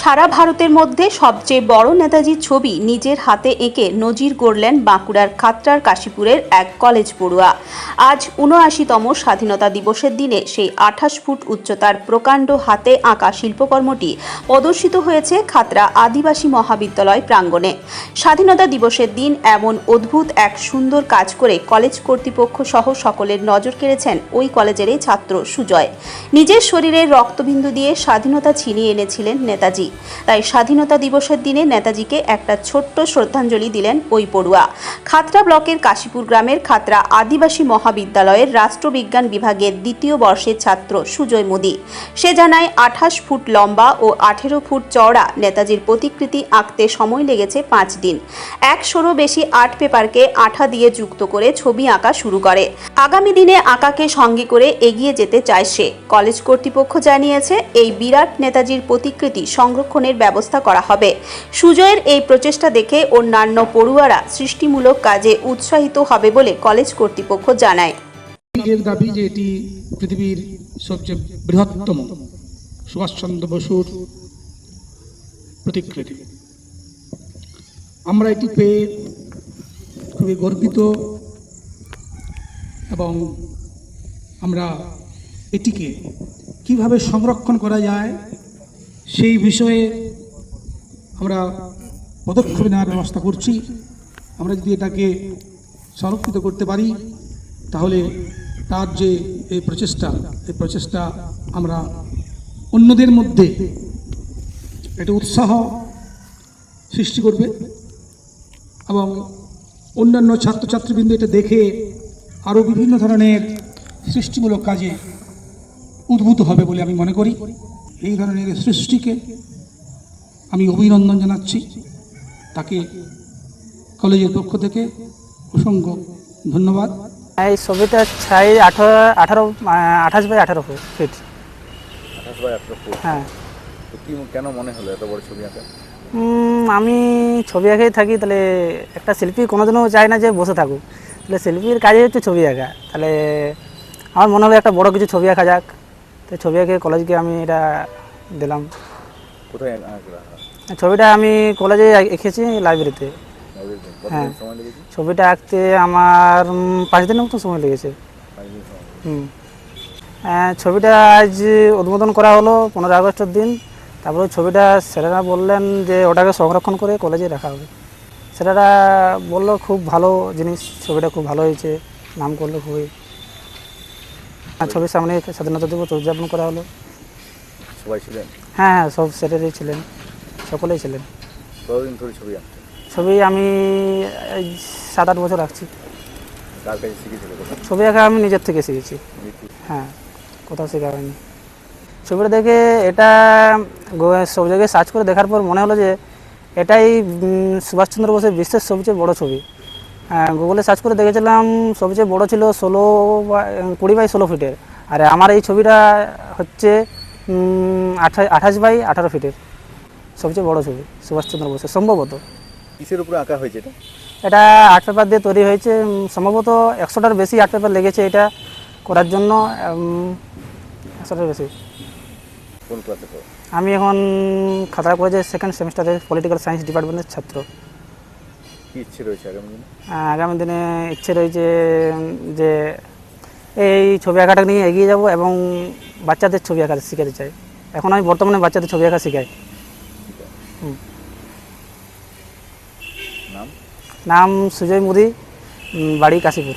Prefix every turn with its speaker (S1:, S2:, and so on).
S1: সারা ভারতের মধ্যে সবচেয়ে বড় নেতাজির ছবি নিজের হাতে এঁকে নজির গড়লেন বাঁকুড়ার খাতড়ার কাশীপুরের এক কলেজ পড়ুয়া। আজ উনআশিতম স্বাধীনতা দিবসের দিনে সেই আঠাশ ফুট উচ্চতার প্রকাণ্ড হাতে আঁকা শিল্পকর্মটি প্রদর্শিত হয়েছে খাতড়া আদিবাসী মহাবিদ্যালয় প্রাঙ্গণে। স্বাধীনতা দিবসের দিন এমন অদ্ভুত এক সুন্দর কাজ করে কলেজ কর্তৃপক্ষ সহ সকলের নজর কেড়েছেন ওই কলেজেরই ছাত্র সুজয়। নিজের শরীরের রক্তবিন্দু দিয়ে স্বাধীনতা ছিনিয়ে এনেছিলেন নেতাজি। তাই স্বাধীনতা দিবসের দিনে নেতাজিকে একটা ছোট্ট শ্রদ্ধাঞ্জলি দিলেন ওই পড়ুয়া। খাতড়া ব্লকের কাশীপুর গ্রামের খাতড়া আদিবাসী মহাবিদ্যালয়ের রাষ্ট্রবিজ্ঞান বিভাগের দ্বিতীয় বর্ষের ছাত্র সুজয় মোদী। সে জানায়, আঠাশ ফুট লম্বা ও আঠেরো ফুট চওড়া নেতাজির প্রতিকৃতি আঁকতে সময় লেগেছে পাঁচ দিন। একশোরও বেশি আর্ট পেপারকে আঠা দিয়ে যুক্ত করে ছবি আঁকা শুরু করে। আগামী দিনে আঁকাকে সঙ্গে করে এগিয়ে যেতে চায় সে। কলেজ কর্তৃপক্ষ জানিয়েছে, এই বিরাট নেতাজির প্রতিকৃতি সংরক্ষণের ব্যবস্থা করা হবে। সুজয়ের এই প্রচেষ্টা দেখে অন্যান্য পড়ুয়ারা সৃষ্টিমূলক কাজে উৎসাহিত হবে বলে কলেজ কর্তৃপক্ষ জানায়।
S2: এর দাবি যে এটি পৃথিবীর সবচেয়ে বৃহত্তম সুভাষচন্দ্র বসুর প্রতিকৃতি। আমরা এটি পেয়ে খুবই গর্বিত এবং আমরা এটিকে কীভাবে সংরক্ষণ করা যায় সেই বিষয়ে আমরা পদক্ষেপ নেওয়ার ব্যবস্থা করছি। আমরা যদি এটাকে সংরক্ষিত করতে পারি, তাহলে তার যে এই প্রচেষ্টা এই প্রচেষ্টা আমরা অন্যদের মধ্যে একটা উৎসাহ সৃষ্টি করবে এবং অন্যান্য ছাত্রছাত্রীবৃন্দ এটা দেখে আরও বিভিন্ন ধরনের সৃষ্টিমূলক কাজে উদ্ভূত হবে বলে আমি মনে করি। এই ধরনের সৃষ্টিকে আমি অভিনন্দন জানাচ্ছি। তাকে কলেজের পক্ষ থেকে অসংখ্য ধন্যবাদ।
S3: এই ছবিটা ছাই আঠারো আঠারো আঠাশ বাই আঠারো ফিট
S4: আঠাশ বাই আঠারো ফুট?
S3: হ্যাঁ।
S4: কেন মনে হলো এত বড় ছবি আঁকা?
S3: আমি ছবি আঁকেই থাকি তাহলে একটা শিল্পী কোনোদিনও চায় না যে বসে থাকুক। তাহলে শিল্পীর কাজে হচ্ছে ছবি আঁকা। তাহলে আমার মনে হলো একটা বড় কিছু ছবি আঁকা যাক। তো ছবি আঁকে কলেজকে আমি এটা দিলাম।
S4: কোথায়
S3: ছবিটা আমি কলেজে এঁকেছি লাইব্রেরিতে হ্যাঁ। ছবিটা আঁকতে আমার পাঁচ দিনের মতো সময় লেগেছে। হুম। ছবিটা আজ উদ্বোধন করা হলো পনেরো আগস্টের দিন। তারপরে ছবিটা স্যারেরা বললেন যে ওটাকে সংরক্ষণ করে কলেজে রাখা হবে। স্যারেরা বলল খুব ভালো জিনিস ছবিটা খুব ভালো হয়েছে। নাম করল খুবই। ছবির সামনে স্বাধীনতা দিবস উদযাপন করা হলো।
S4: সবাই ছিলেন?
S3: হ্যাঁ হ্যাঁ সব সেটারই ছিলেন। সকলেই ছিলেন।
S4: কতদিন ধরে ছবি আঁকছেন?
S3: ছবি আমি এই সাত আট বছর আঁকছি।
S4: কার কাছে শিখেছিল
S3: ছবি আঁকা আমি নিজের থেকে শিখেছি। হ্যাঁ কোথাও শেখা হয়নি। ছবিটা দেখে এটা সব জায়গায় সার্চ করে দেখার পর মনে হলো যে এটাই সুভাষচন্দ্র বোসের বিশ্বের সবচেয়ে বড় ছবি। গুগলে সার্চ করে দেখেছিলাম সবচেয়ে বড় ছিল ষোলো বা কুড়ি বাই ষোলো ফিটের আর আমার এই ছবিটা হচ্ছে উম, আঠা- আঠাশ বাই আঠারো ফিটের সবচেয়ে বড় ছবি সুভাষচন্দ্র বোসের সম্ভবত।
S4: কিসের উপরে আঁকা হয়েছে এটা?
S3: এটা আর্ট পেপার দিয়ে তৈরি হয়েছে সম্ভবত একশোটার বেশি আর্ট পেপার লেগেছে এটা করার জন্য একশোটার বেশি। আমি এখন খাতড়া কলেজের সেকেন্ড সেমিস্টারে পলিটিক্যাল সায়েন্স ডিপার্টমেন্টের ছাত্র।
S4: কি ইচ্ছে রয়েছে আগামী দিনে?
S3: আগামী দিনে ইচ্ছে রয়েছে যে এই ছবি আঁকাটা নিয়ে এগিয়ে যাব এবং বাচ্চাদের ছবি আঁকা শিখাতে চাই। এখন আমি বর্তমানে বাচ্চাদের ছবি আঁকা শেখাই।
S4: নাম?
S3: সুজয় মুদি বাড়ি কাশীপুর।